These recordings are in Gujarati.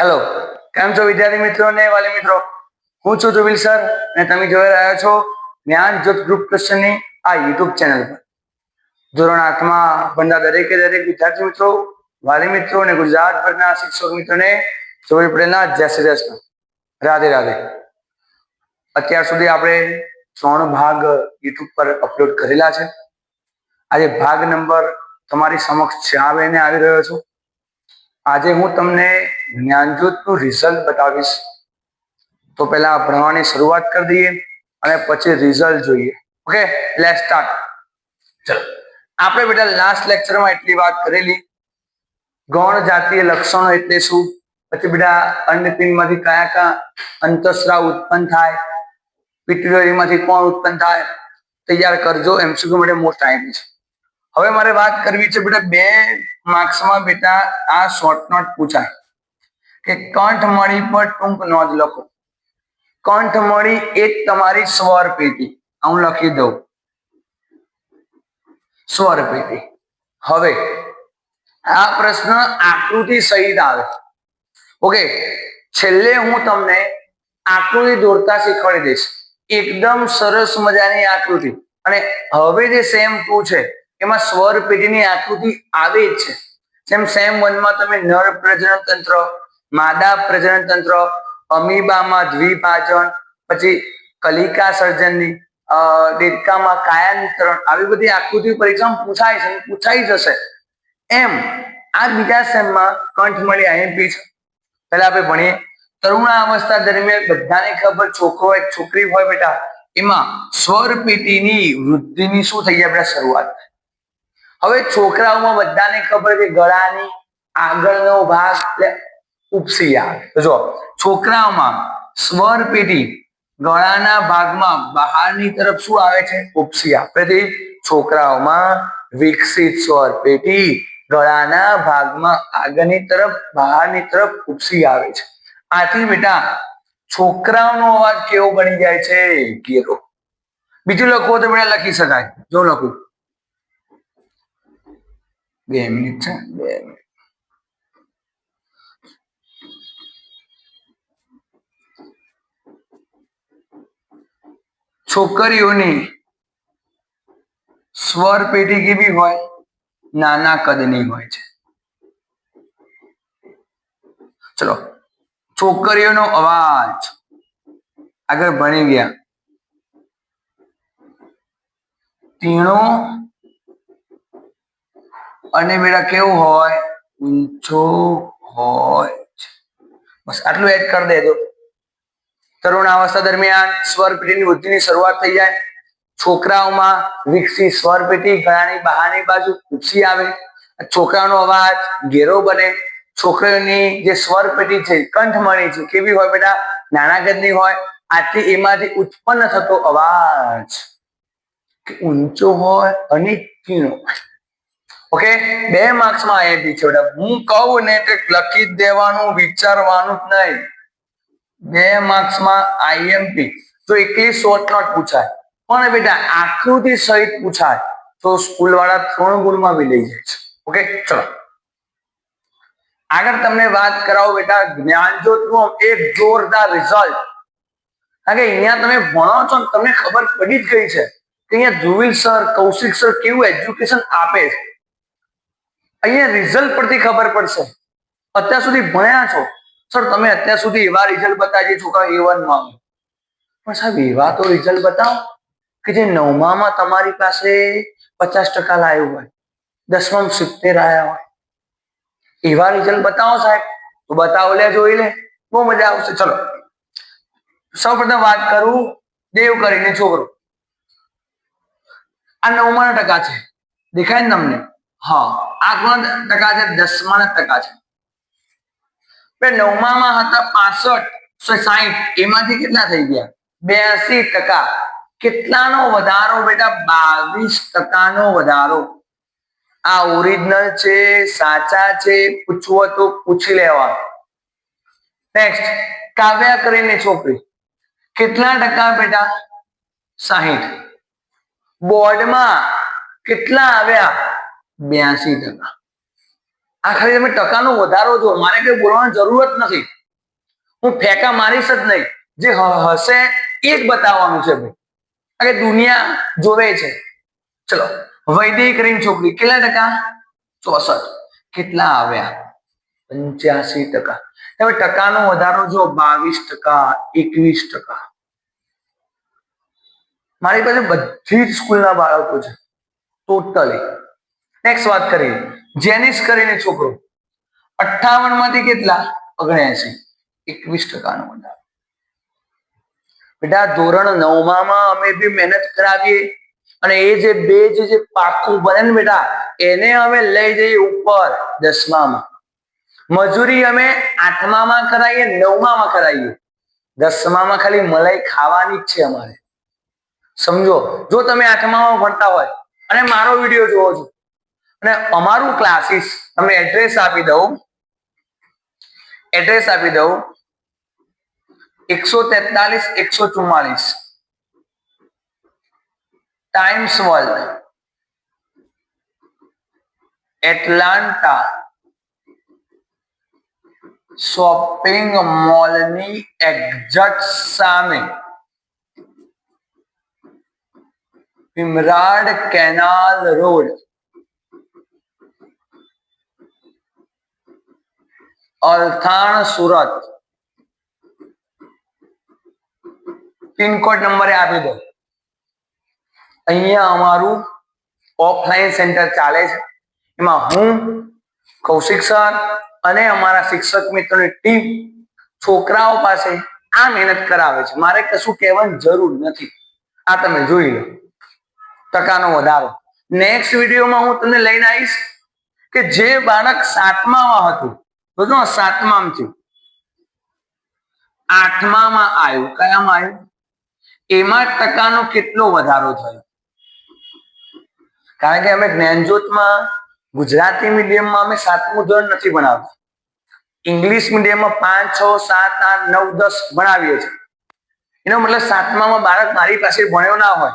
હેલો કેમ છો વિદ્યાર્થી મિત્રો ને વાલી મિત્રો? હું છું જુબિલ સર અને તમે જોઈ રહ્યા છો જ્ઞાન જ્યોત ગ્રુપ ક્વેશ્ચનની આ યુટ્યુબ ચેનલ પર. ધોરણ આઠમાં ભણતા દરેકે દરેક વિદ્યાર્થી મિત્રો, વાલી મિત્રો અને ગુજરાતભરના શિક્ષક મિત્રોને જોઈ પડેલા જય શ્રી કૃષ્ણ રાધે રાધે. અત્યાર સુધી આપણે ત્રણ ભાગ યુટ્યુબ પર અપલોડ કરેલા છે. આજે ભાગ નંબર તમારી સમક્ષ આવે ને આવી રહ્યો છું. આજે હું તમને જ્ઞાનજ્યોતનું રિઝલ્ટ બતાવીશ. તો પહેલા ભણવાની શરૂઆત કરી દઈએ અને પછી રિઝલ્ટ જોઈએ. ઓકે લેટ સ્ટાર્ટ ચલો. આપણે બેટા લાસ્ટ લેક્ચરમાં એટલી વાત કરેલી. ગૌણ જાતીય લક્ષણો એટલે શું? પછી બેટા અન્નપિંડમાંથી કયા કયા અંતસ્રાવ ઉત્પન્ન થાય? પિટ્યુટરીમાંથી કોણ ઉત્પન્ન થાય? તૈયાર કરજો. એમસીક્યુ માટે મોસ્ટ આઈડી છે. હવે મારે વાત કરવી છે, બેટા, બે માર્ક્સમાં બેટા આ શોર્ટ નોટ પૂછાય. કે કંઠમણી પર ટૂંક નોંધ લખો. કંઠમણી એક તમારી સ્વર પેટી. હું લખી દઉં. સ્વર પેટી. હવે આ પ્રશ્ન આકૃતિ સહિત આવે. ઓકે, છેલ્લે હું તમને આકૃતિ દોરતા શીખવાડી દઈશ. એકદમ સરસ મજાની આકૃતિ. અને હવે જે સેમ ટુ છે એમાં સ્વર પેઢીની આકૃતિ આવે જ છે. જેમ સેમ વનમાં તમે નર પ્રજનન તંત્ર, માદા પ્રજનન તંત્ર, અમીબામાં દ્વિભાજન, પછી કલિકા સર્જનની દેડકામાં કાયાંતરણ આવી બધી આકૃતિ પરીક્ષામાં પૂછાય છે પૂછાઈ જશે. એમ આ બીજા સેમમાં કંઠમળી આઈએમપી છે. પહેલા આપણે ભણીએ. તરુણાવસ્થા દરમિયાન બધાને ખબર, છોકરો હોય, છોકરી હોય બેટા, એમાં સ્વર પેટીની વૃદ્ધિની શું થઈ જાય બેટા શરૂઆત. હવે છોકરાઓમાં બધાને ખબર છે ગળાની આગળનો ભાગ એટલે ઉપસી જો છોકરાઓમાં સ્વર પેટી ગળાના ભાગમાં બહારની તરફ શું આવે છે? ઉપસી આવે. છોકરાઓમાં વિકસિત સ્વર પેટી ગળાના ભાગમાં આગળની તરફ, બહારની તરફ ઉપસી આવે છે. આથી બેટા, છોકરાઓનો અવાજ કેવો બની જાય છે? ઘેરો બીજું લખવું તો બેટા લખી શકાય. જો લખું. બે મિનિટ છે બે મિનિટ છોકરીઓની સ્વર પેટી કેવી હોય? નાના કદની હોય છે. ચલો, છોકરીઓનો અવાજ. આગળ ભણી ગયા. તીણો અને બેટા કેવું હોય? ઊંચો હોય બસ આટલું એડ કરી દેજો. તરુણ અવસ્થા દરમિયાન સ્વરપેટીની વૃદ્ધિની શરૂઆત થઈ જાય. છોકરાઓમાં વિકસી સ્વરપેટી ગળાની બહારની બાજુ ઉપસી આવે. છોકરાનો અવાજ ઘેરો બને. છોકરીઓની જે સ્વરપેટી છે, કંઠમણી છે, કેવી હોય બેટા? નાના કદની હોય. આથી એમાંથી ઉત્પન્ન થતો અવાજ. ઊંચો હોય અને તીણો હોય ઓકે બે માર્ક્સમાં આઈએમપી છે બેટા. હું કહું ને એટલે લખી દેવાનું, વિચારવાનું જ નહીં. બે માર્ક્સમાં આઈએમપી તો એકલી શોર્ટ નોટ પૂછાય. પણ બેટા, આકૃતિ સહિત પૂછાય, તો સ્કૂલ વાળા ત્રણ ગુણમાં બી લઈ જાય છે. ઓકે ચલો. આગળ તમને વાત કરાવો બેટા જ્ઞાનજ્યોતનું એક જોરદાર રિઝલ્ટ કારણ કે અહીંયા તમે ભણો છો ને તમને ખબર પડી જ ગઈ છે કે અહીંયા ધ્રુવિલ સર, કૌશિક સર કેવું એજ્યુકેશન આપે છે. અહીંયા રિઝલ્ટ પરથી ખબર પડશે. અત્યાર સુધી ભણ્યા છો. સર, તમે અત્યાર સુધી એવા રિઝલ્ટ બતાવી છોકરા એ વનમાં પણ સાહેબ, એવા તો રિઝલ્ટ બતાવો કે જે નવમામાં તમારી પાસે પચાસ ટકા લાવ્યું હોય દસમાં સિત્તેર આવ્યા હોય. એવા રિઝલ્ટ બતાવો સાહેબ. તો બતાવો લે, જોઈ લે. બહુ મજા આવશે. ચલો. સૌપ્રથમ વાત કરું દેવ કરીને છોકરો. આ નવમા ટકા છે. દેખાય ને તમને? હા. આ ટકા છે દસમા ટકા છે. બે નવમામાં હતા પાસઠ સાહીઠ, એમાંથી કેટલા થઈ ગયા? બેસી ટકા. કેટલાનો વધારો બેટા? બાવીસ ટકાનો વધારો. આ ઓરિજિનલ છે, સાચા છે, પૂછવું તો પૂછી લેવા. નેક્સ્ટ કાવ્યા કરીને છોકરી. કેટલા ટકા બેટા? સાહીઠ. બોર્ડમાં કેટલા આવ્યા? બ્યાસી ટકા. આ ખાલી તમે ટકાનો વધારો જો મારે કઈ બોલવાની જરૂરત નથી. હું ફેંકા મારીશ જ નહીં. જે હશે એ જ બતાવવાનું છે ભાઈ. કે દુનિયા જોવે છે. ચલો, વૈદિક કરીને છોકરી, કેટલા ટકા? ચોસઠ. કેટલા આવ્યા? પંચ્યાસી ટકા. હવે ટકાનો વધારો જો બાવીસ ટકા, એકવીસ ટકા. મારી પાસે બધી જ સ્કૂલના બાળકો છે. ટોટલી નેક્સ્ટ વાત કરીએ. જેનિસ કરીને છોકરો. અઠાવનમાંથી કેટલા? ઓગણસી એકવીસ ટકાનો વધારો. બેટા ધોરણ નવમાં અમે બી મહેનત કરાવીએ. અને એ જે બેજ જે પાકું બને ને બેટા, એને અમે લઈ જઈએ ઉપર, દસમામાં. મજૂરી અમે આઠમામાં કરાવીએ નવમામાં કરાવીએ દસમામાં ખાલી મલાઈ ખાવાની જ છે અમારે. સમજો? જો તમે આઠમામાં ભણતા હોય, અને મારો વીડિયો જોવો છો અને અમારું ક્લાસીસ તમને એડ્રેસ આપી દઉં. એડ્રેસ આપી દઉં. એકસો તેતાલીસ, એકસો ચુમ્માલીસ ટાઈમ્સ વર્લ્ડ એટલાન્ટા શોપિંગ મોલની એક્ઝેક્ટ સામે. Bhimrad canal road Althan Surat. Pin code નંબરે આપી દો. અહીંયા અમારું ઓફલાઈન સેન્ટર ચાલે છે. એમાં હું, કૌશિક સર અને અમારા શિક્ષક મિત્રોની ટીમ છોકરાઓ પાસે આ મહેનત કરાવે છે. મારે કશું કહેવાની જરૂર નથી. આ તમે જોઈ લો. ટકાનો વધારો. નેક્સ્ટ વિડીયોમાં હું તમને લઈને આવીશ કે જે બાળક સાતમામાં હતું જોજો સાતમામાં થયું આઠમામાં આવ્યું કયામાં આવ્યું એમાં ટકાનો કેટલો વધારો થયો? કારણ કે અમે જ્ઞાનજ્યોતમાં, ગુજરાતી મીડિયમમાં અમે સાતમું ધોરણ નથી ભણાવતા ઇંગ્લિશ મીડિયમમાં પાંચ, છ, સાત, આઠ, નવ, દસ ભણાવીએ છીએ. એનો મતલબ સાતમામાં બાળક મારી પાસે ભણ્યો ના હોય.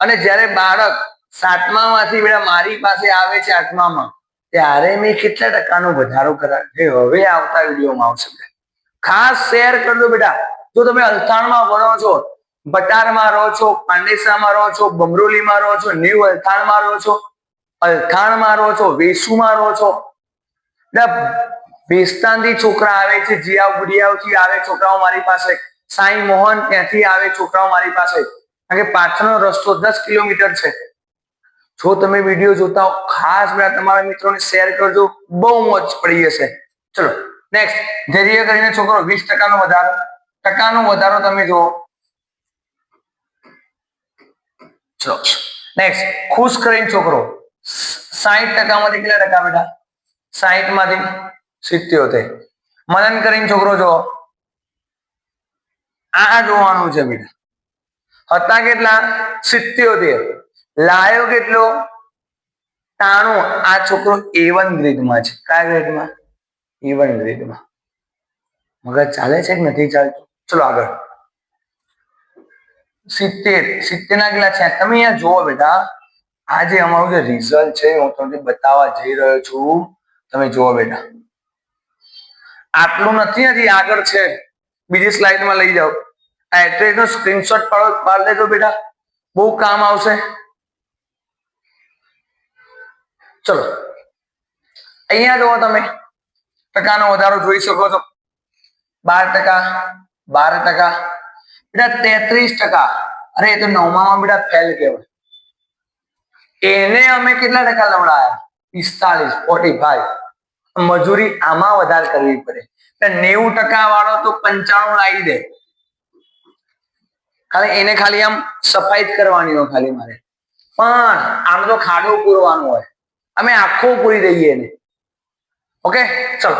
અને જ્યારે બાળક સાતમામાંથી બેટા મારી પાસે આવે છે આઠમામાં ત્યારે મેં કેટલા ટકાનો વધારો કરાવ્યો એ હવે આવતા વિડીયોમાં આવશે. ખાસ શેર કરજો બેટા. જો તમે અલથાણમાં ભણો છો બટારમાં રહો છો પાંડેસરામાં રહો છો, બમરોલીમાં રહો છો ન્યુ અલથાણમાં રહો છો, અલથાણમાં રહો છો, વેસુમાં રહો છો, બેટા ભેસ્તાનથી છોકરા આવે છે, જીયાવ ગુડિયાવથી આવે, છોકરાઓ મારી પાસે, સાઈ મોહન ત્યાંથી આવે, છોકરાઓ મારી પાસે. કારણ કે પાછળનો રસ્તો દસ કિલોમીટર છે. જો તમે વીડિયો જોતા હો, ખાસ બધા તમારા મિત્રોને શેર કરજો. બહુ મોજ પડી જશે ચલો નેક્સ્ટ ધૈર્ય કરીને છોકરો, વીસ ટકાનો વધારો. ટકાનો વધારો તમે જુઓ. ચલો નેક્સ્ટ ખુશ કરીને છોકરો. સાહીઠ ટકામાંથી કેટલા ટકા બેટા? સાહીઠમાંથી સિત્યોતેર. મનન કરીને છોકરો જુઓ. આ જોવાનું છે બેટા. હતા કેટલા? સિત્યોતેર. લાયો કેટલો? તાણું. આ છોકરો એ વન ગ્રેડમાં છે. કયા ગ્રેડમાં એ વન ગ્રેડમાં મગજ ચાલે છે કે નથી ચાલતું? ચલો આગળ. સિત્તેર. સિત્તેર ના કેટલા છે તમે અહીંયા જુઓ બેટા. આ જે અમારું જે રિઝલ્ટ છે, હું તમને બતાવવા જઈ રહ્યો છું. તમે જુઓ બેટા. આટલું નથી, હજી આગળ છે. બીજી સ્લાઇડમાં લઈ જાઓ. આ એડ્રેસ નો સ્ક્રીનશોટ પાડો, પાડી દેજો બેટા. બહુ કામ આવશે. ચલો. અહીંયા જુઓ તમે. ટકાનો વધારો જોઈ શકો છો. બાર ટકા બાર ટકા. બેટા, તેત્રીસ ટકા. અરે, એ તો નવમામાં બેટા ફેલ કહેવાય. એને અમે કેટલા ટકા લવડાયા? પિસ્તાલીસ ફોર્ટી ફાઈવ મજૂરી આમાં વધારે કરવી પડે. નેવું ટકા વાળો તો પંચાણું લાવી દે. ખાલી એને ખાલી આમ સફાઈ જ કરવાની હોય ખાલી મારે. પણ આમ તો ખાડો પૂરવાનું હોય. અમે આખો પૂરી દઈએ એને. ઓકે ચલો.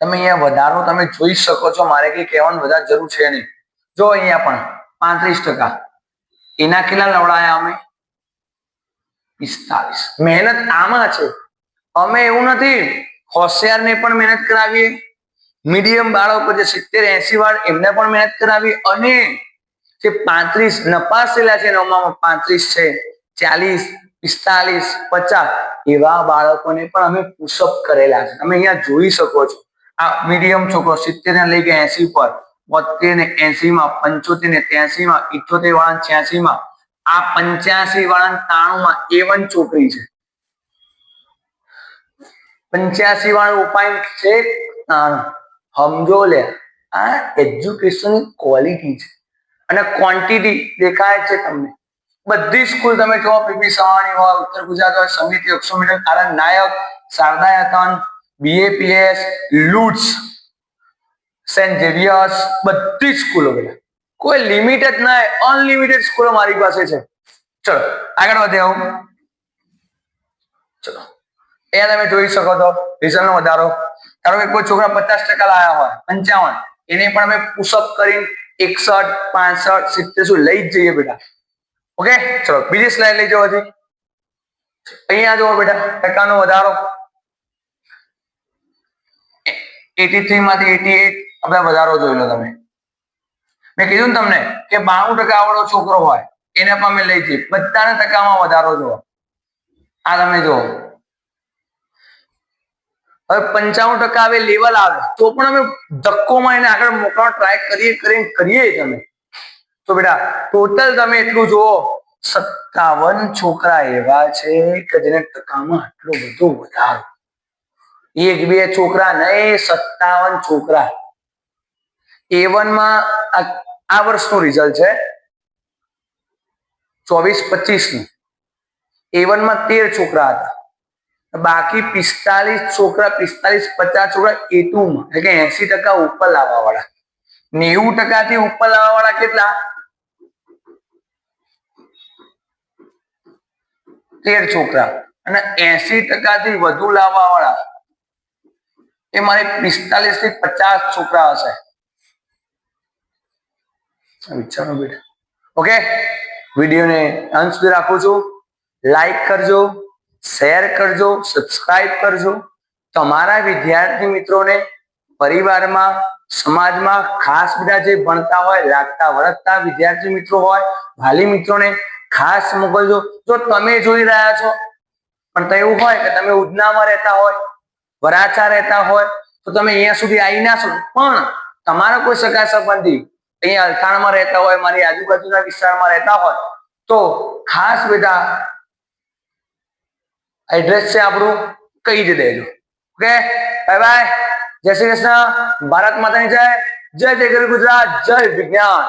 તમે અહીંયા વધારો તમે જોઈ શકો છો. મારે કઈ કહેવાનું વધારે જરૂર છે નહીં. જો અહીંયા પણ પાંત્રીસ ટકા. એના કેટલા લવડાયા અમે? પિસ્તાલીસ. મહેનત આમાં છે. અમે એવું નથી. હોશિયાર ને પણ મહેનત કરાવીએ. મીડિયમ બાળકો જે સિત્તેર, એસી વાળ, એમને પણ મહેનત કરાવી અને જે પાંત્રીસ નપાસ થયેલા છે નવમાં પાંત્રીસ છે, ચાલીસ પિસ્તાલીસ, પચાસ એવા બાળકોને પણ અમે પુશઅપ કરેલા છે. તમે અહીંયા જોઈ શકો છો. આ મીડિયમ છોકરો સિત્તેર ને લઈ ગયા એસી પર બોતેર ને એસી માં, પંચોતેર ને ત્યાસી માં ઇઠોતેર વાળા છ્યાસી માં. આ પંચ્યાસી વાળા ત્રાણું માં, એ વન છોકરી છે. પંચ્યાસી વાળું ઉપાય છે સમજો લે, આ એજ્યુકેશન ક્વોલિટી છે. અને ક્વોન્ટિટી દેખાય છે તમને. બધી સ્કૂલ તમે જો પીપી સવાણી હોય, ઉત્તર ગુજરાત હોય, સમિતિ એકસો મીટર કારણ નાયક શારદાયતન બીએપીએસ લુટ્સ, સેન્ટ ઝેવિયર્સ, બધી સ્કૂલો બેટા કોઈ લિમિટ જ અનલિમિટેડ સ્કૂલો મારી પાસે છે. ચલો, આગળ વધે આવું. ચલો, એ તમે જોઈ શકો છો રિઝલ્ટનો વધારો. ધારો કે કોઈ છોકરા પચાસ ટકા લાયા હોય, પંચાવન, એને પણ અમે પુશઅપ કરીને એકસઠ, પાસઠ, સિત્તેર લઈ જ જઈએ બેટા. ઓકે? ચલો, બીજી સ્લાઇડ લઈ જાઓ હજી. અહીંયા જુઓ બેટા, ટકાનો વધારો. એટી થ્રી માંથી એટી એટ આપણે વધારો જોઈ લો તમે. મેં કીધું ને તમને કે બાણું ટકા વાળો છોકરો હોય, એને પણ અમે લઈ જઈએ. બધાને ટકામાં વધારો જુઓ. આ તમે જુઓ. હવે પંચાણું ટકા હવે લેવલ આવે, તો પણ અમે ધક્કોમાં એને આગળ મોકલવાનો ટ્રાય કરીએ કરીએ કરીએ તમે તો બેટા ટોટલ તમે એટલું જુઓ, સત્તાવન છોકરા એવા છે કે જેને ટકામાં આટલો બધો વધારો. એક, બે છોકરા નહીં, સત્તાવન છોકરા. એ માં આ વર્ષનું રિઝલ્ટ છે, ચોવીસ પચીસનું એ માં તેર છોકરા હતા. બાકી પિસ્તાલીસ છોકરા, પિસ્તાલીસ, પચાસ છોકરા એ માં, એટલે કે એસી ટકા ઉપર લાવવા વાળા નેવું ટકા થી ઉપર લાવવા વાળા કેટલા? તેર છોકરા અને એસી ટકાથી વધુ લાવવા વાળા એ મારે પિસ્તાલીસથી પચાસ છોકરા હશે. વિચારો બેટા. ઓકે? વિડીયોને અંત સુધી રાખું છું. લાઈક કરજો, શેર કરજો, સબસ્ક્રાઇબ કરજો. તમારા વિદ્યાર્થી મિત્રોને પરિવારમાં, સમાજમાં ખાસ બધા જે ભણતા હોય, લાગતા, વળગતા વિદ્યાર્થી મિત્રો હોય, વાલી મિત્રોને ખાસ મોકલજો જો તમે જોઈ રહ્યા છો, પણ તો એવું હોય કે તમે ઉધનામાં રહેતા હોય, વરાછા રહેતા હોય, તો તમે અહીંયા સુધી આવી ના શકો. પણ તમારા કોઈ સગા સંબંધી અહીંયા અલથાણમાં રહેતા હોય, મારી આજુબાજુના વિસ્તારમાં રહેતા હોય, તો ખાસ બધા એડ્રેસ છે આપણું, કહી જ દેજો. ઓકે બાય બાય જય શ્રી કૃષ્ણ. ભારત માતાની જય. જય જય ગુજરાત. જય વિજ્ઞાન.